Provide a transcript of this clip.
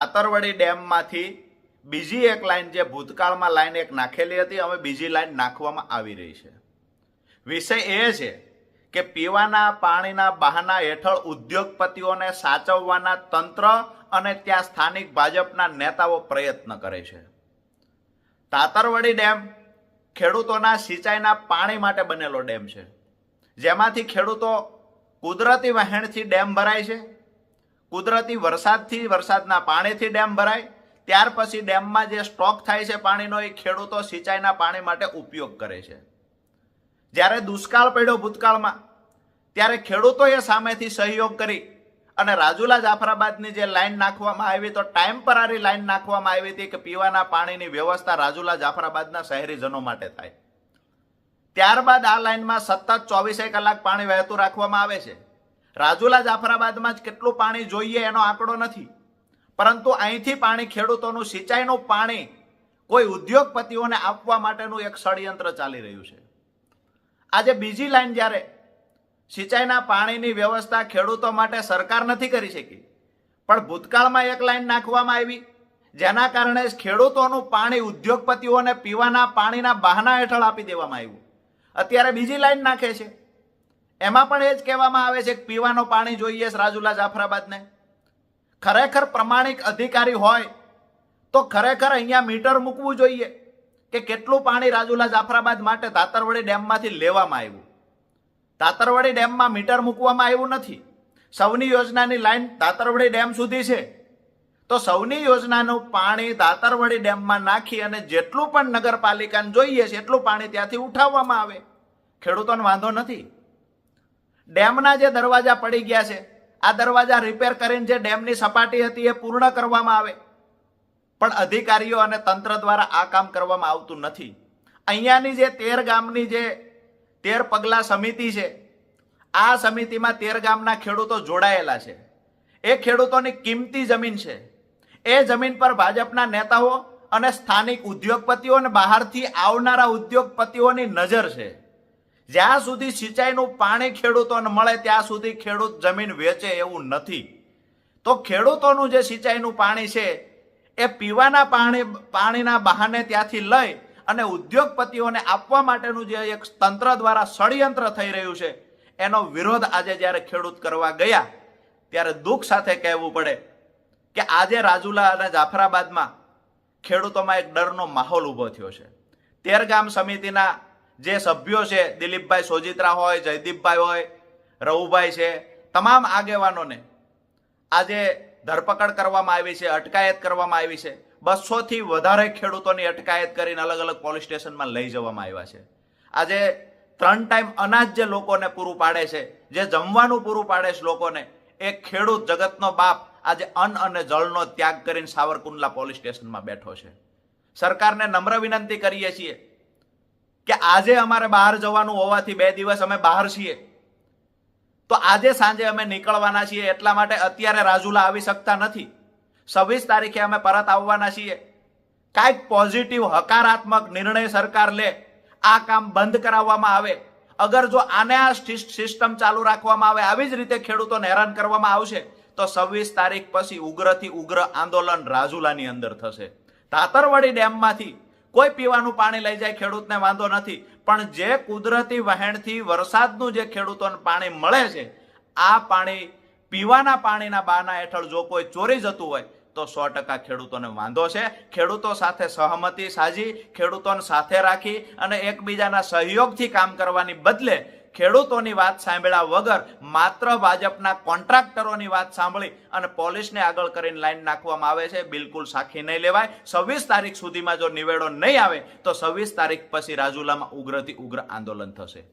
આતરવડી ડેમમાંથી બીજી એક લાઇન જે ભૂતકાળમાં લાઇન એક નાખેલી હતી, હવે બીજી લાઈન નાખવામાં આવી રહી છે. વિષય એ છે કે પીવાના પાણીના બહાના હેઠળ ઉદ્યોગપતિઓને સાચવવાના તંત્ર અને ત્યાં સ્થાનિક ભાજપના નેતાઓ પ્રયત્ન કરે છે. તાતરવડી ડેમ ખેડૂતોના સિંચાઈના પાણી માટે બનેલો ડેમ છે. જેમાંથી ખેડૂતો કુદરતી વહેણથી ડેમ ભરાય છે. કુદરતી વરસાદથી, વરસાદના પાણીથી ડેમ ભરાય. ત્યાર પછી ડેમમાં જે સ્ટોક થાય છે પાણીનો, એ ખેડૂતો સિંચાઈના પાણી માટે ઉપયોગ કરે છે. જ્યારે દુષ્કાળ પડ્યો ભૂતકાળમાં, ત્યારે ખેડૂતોએ સામેથી સહયોગ કરી અને રાજુલા જાફરાબાદની જે લાઈન નાખવામાં આવી, તો ટેમ્પરરી લાઈન નાખવામાં આવી હતી કે પીવાના પાણીની વ્યવસ્થા રાજુલા જાફરાબાદના શહેરીજનો માટે થાય. ત્યારબાદ આ લાઈનમાં સતત ચોવીસે કલાક પાણી વહેતું રાખવામાં આવે છે. રાજુલા જાફરાબાદમાં જ કેટલું પાણી જોઈએ એનો આંકડો નથી. પરંતુ અહીંથી પાણી ખેડૂતોનું સિંચાઈનું પાણી કોઈ ઉદ્યોગપતિઓને આપવા માટેનું એક ષડયંત્ર ચાલી રહ્યું છે. આજે બીજી લાઈન જ્યારે સિંચાઈના પાણીની વ્યવસ્થા ખેડૂતો માટે સરકાર નથી કરી શકી, પણ ભૂતકાળમાં એક લાઈન નાખવામાં આવી, જેના કારણે ખેડૂતોનું પાણી ઉદ્યોગપતિઓને પીવાના પાણીના બહાના હેઠળ આપી દેવામાં આવ્યું. અત્યારે બીજી લાઈન નાખે છે. એમાં પણ એ જ કહેવામાં આવે છે કે પીવાનું પાણી જોઈએ રાજુલા જાફરાબાદને. ખરેખર પ્રમાણિક અધિકારી હોય તો ખરેખર અહીંયા મીટર મૂકવું જોઈએ કે કેટલું પાણી રાજુલા જાફરાબાદ માટે તાતરવડી ડેમમાંથી લેવામાં આવ્યું. તાતરવડી ડેમમાં મીટર મૂકવામાં આવ્યું નથી. સૌની યોજનાની લાઈન તાતરવડી ડેમ સુધી છે. તો સૌની યોજનાનું પાણી તાતરવડી ડેમમાં નાખી અને જેટલું પણ નગરપાલિકાને જોઈએ છે એટલું પાણી ત્યાંથી ઉઠાવવામાં આવે. ખેડૂતોને વાંધો નથી. ડેમના જે દરવાજા પડી ગયા છે, આ દરવાજા રિપેર કરીને જે ડેમની સપાટી હતી એ પૂર્ણ કરવામાં આવે. પણ અધિકારીઓ અને તંત્ર દ્વારા આ કામ કરવામાં આવતું નથી. અહીંયાની જે તેર ગામની જે તેર પગલા સમિતિ છે, આ સમિતિમાં તેર ગામના ખેડૂતો જોડાયેલા છે. એ ખેડૂતોની કિંમતી જમીન છે. એ જમીન પર ભાજપના નેતાઓ અને સ્થાનિક ઉદ્યોગપતિઓ અને બહારથી આવનારા ઉદ્યોગપતિઓની નજર છે. જ્યાં સુધી સિંચાઈનું પાણી ખેડૂતોને મળે, ત્યાં સુધી ખેડૂત જમીન વેચે એવું નથી. તો ખેડૂતોનું જે સિંચાઈનું પાણી છે, એ પીવાના પાણી, પાણીના બહાને ત્યાંથી લઈ અને ઉદ્યોગપતિઓને આપવા માટેનું જે એક તંત્ર દ્વારા ષડયંત્ર થઈ રહ્યું છે, એનો વિરોધ આજે જ્યારે ખેડૂત કરવા ગયા, ત્યારે દુઃખ સાથે કહેવું પડે કે આજે રાજુલા અને જાફરાબાદમાં ખેડૂતોમાં એક ડરનો માહોલ ઊભો થયો છે. તેર ગામ સમિતિના જે સભ્યો છે, દિલીપભાઈ સોજિત્રા હોય, જયદીપભાઈ હોય, રવુભાઈ છે, તમામ આગેવાનોને આજે ધરપકડ કરવામાં આવી છે, અટકાયત કરવામાં આવી છે. બસોથી વધારે ખેડૂતોની અટકાયત કરીને અલગ અલગ પોલીસ સ્ટેશનમાં લઈ જવામાં આવ્યા છે. આજે ત્રણ ટાઈમ અનાજ જે લોકોને પૂરું પાડે છે, જે જમવાનું પૂરું પાડે છે લોકોને, એ ખેડૂત જગતનો બાપ આજે અન્ન અને જળનો ત્યાગ કરીને સાવરકુંડલા પોલીસ સ્ટેશનમાં બેઠો છે. સરકારને નમ્ર વિનંતી કરીએ છીએ કે આજે અમારે બહાર જવાનું હોવાથી બે દિવસ અમે બહાર છીએ. તો આજે સાંજે અમે નીકળવાના છીએ એટલા માટે અત્યારે રાજુલા આવી શકતા નથી. છવ્વીસ તારીખે અમે પરત આવવાના છીએ. કાંઈક પોઝિટિવ હકારાત્મક નિર્ણય સરકાર લે, આ કામ બંધ કરાવવામાં આવે. અગર જો આને આ સિસ્ટમ ચાલુ રાખવામાં આવે, આવી જ રીતે ખેડૂતોને હેરાન કરવામાં આવશે, તો છવ્વીસ તારીખ પછી ઉગ્રથી ઉગ્ર આંદોલન રાજુલાની અંદર થશે. તાતરવાડી ડેમમાંથી કોઈ પીવાનું પાણી લઈ જાય, ખેડૂતને વાંધો નથી. પણ જે કુદરતી વહેણથી વરસાદનું જે ખેડૂતોને પાણી મળે છે, આ પાણી, પીવાના પાણીના બાના હેઠળ જો કોઈ ચોરી જતું હોય, તો સો ટકા ખેડૂતોને વાંધો છે. ખેડૂતો સાથે સહમતિ સાજી, ખેડૂતોને સાથે રાખી અને એકબીજાના સહયોગથી કામ કરવાની બદલે ખેડૂતોની વાત સાંભળ્યા વગર માત્ર ભાજપના કોન્ટ્રાક્ટરોની વાત સાંભળી અને પોલીસને આગળ કરીને લાઈન નાખવામાં આવે છે. બિલકુલ સાખી નહીં લેવાય. છવ્વીસ તારીખ સુધીમાં જો નિવેડો નહીં આવે, તો છવ્વીસ તારીખ પછી રાજુલામાં ઉગ્રથી ઉગ્ર આંદોલન થશે.